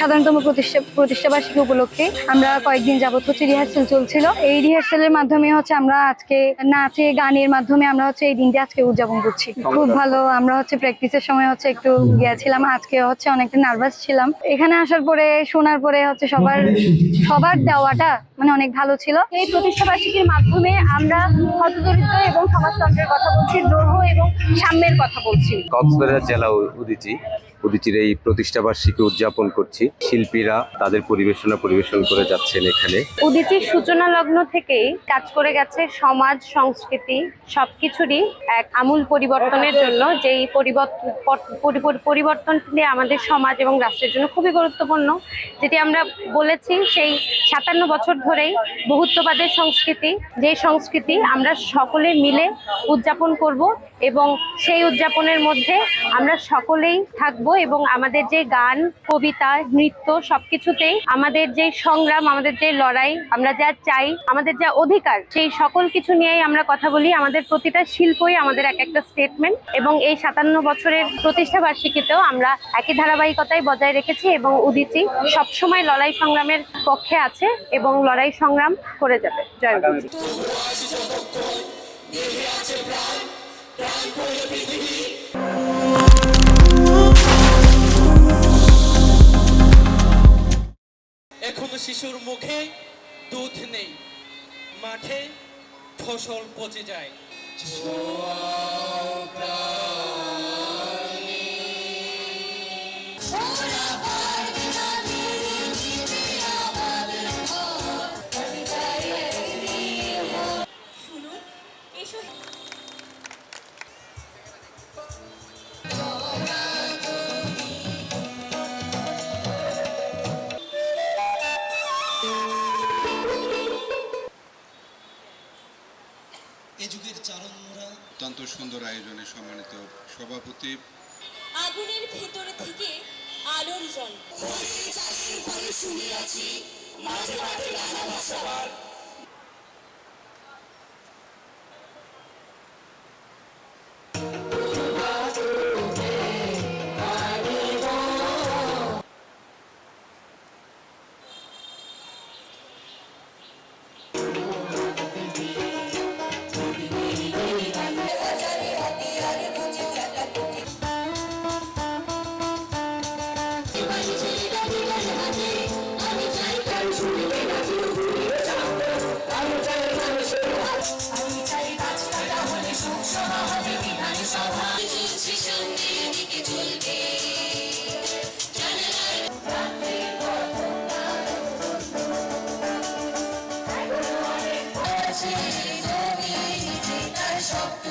সাধারণতম প্রতিষ্ঠা প্রতিষ্ঠাবার্ষিকী উপলক্ষে আমরা কয়েকদিন যাবত হচ্ছে রিহার্সেল চলছিল। এই রিহার্সেলের মাধ্যমে হচ্ছে আমরা আজকে নাচে গানের মাধ্যমে আমরা হচ্ছে এই দিনটি আজকে উদযাপন করছি। খুব ভালো আমরা হচ্ছে প্র্যাকটিসের সময় হচ্ছে একটু গিয়েছিলাম আজকে হচ্ছে অনেকটা নার্ভাস ছিলাম। এখানে আসার পরে শোনার পরে হচ্ছে সবার সবার দেওয়াটা মানে অনেক ভালো ছিল। এই প্রতিষ্ঠাবার্ষিকীর মাধ্যমে আমরা হতদরিদ্র এবং সমাজতন্ত্রের কথা বলছি দ্রোহ এবং সাম্যের কথা বলছি। কক্সবাজার জেলা উদীচী। উদীচীর এই প্রতিষ্ঠাবার্ষিকী উদযাপন করছি। শিল্পীরা তাদের পরিবেশনা পরিবেশন করে যাচ্ছেন এখানে। উদিতির সূচনা লগ্ন থেকেই কাজ করে গেছে সমাজ, সংস্কৃতি, সবকিছুরই এক আমূল পরিবর্তনের জন্য। যেই পরিবর্তন পরিবর্তনটি আমাদের সমাজ এবং রাষ্ট্রের জন্য খুবই গুরুত্বপূর্ণ। যেটি আমরা বলেছি, সেই সাতান্ন বছর ধরেই বহুত্ববাদের সংস্কৃতি যে সংস্কৃতি আমরা সকলে মিলে উদযাপন করব এবং সেই উদযাপনের মধ্যে আমরা সকলেই থাকব। এবং আমাদের যে গান, কবিতা, নৃত্য সবকিছুতেই আমাদের যে সংগ্রাম, আমাদের যে লড়াই, আমরা যা চাই, আমাদের যা অধিকার, সেই সকল কিছু নিয়েই আমরা কথা বলি। আমাদের প্রতিটা শিল্পই আমাদের এক একটা স্টেটমেন্ট এবং এই সাতান্ন বছরের প্রতিষ্ঠা বার্ষিকীতেও আমরা একই ধারাবাহিকতায় বজায় রেখেছি এবং উদিতি সবসময় লড়াই সংগ্রামের পক্ষে আছে এবং লড়াই সংগ্রাম করে যাবে। জয় উদিতি এখনও শিশুর মুখে দুধ নেই মাঠে ফসল পচে যায়। এ যুগের চারণমোড়া অত্যন্ত সুন্দর আয়োজনে সম্মানিত সভাপতি। আগুনের ভেতর থেকে আলোর জল। সেই জমি তার স্বপ্ন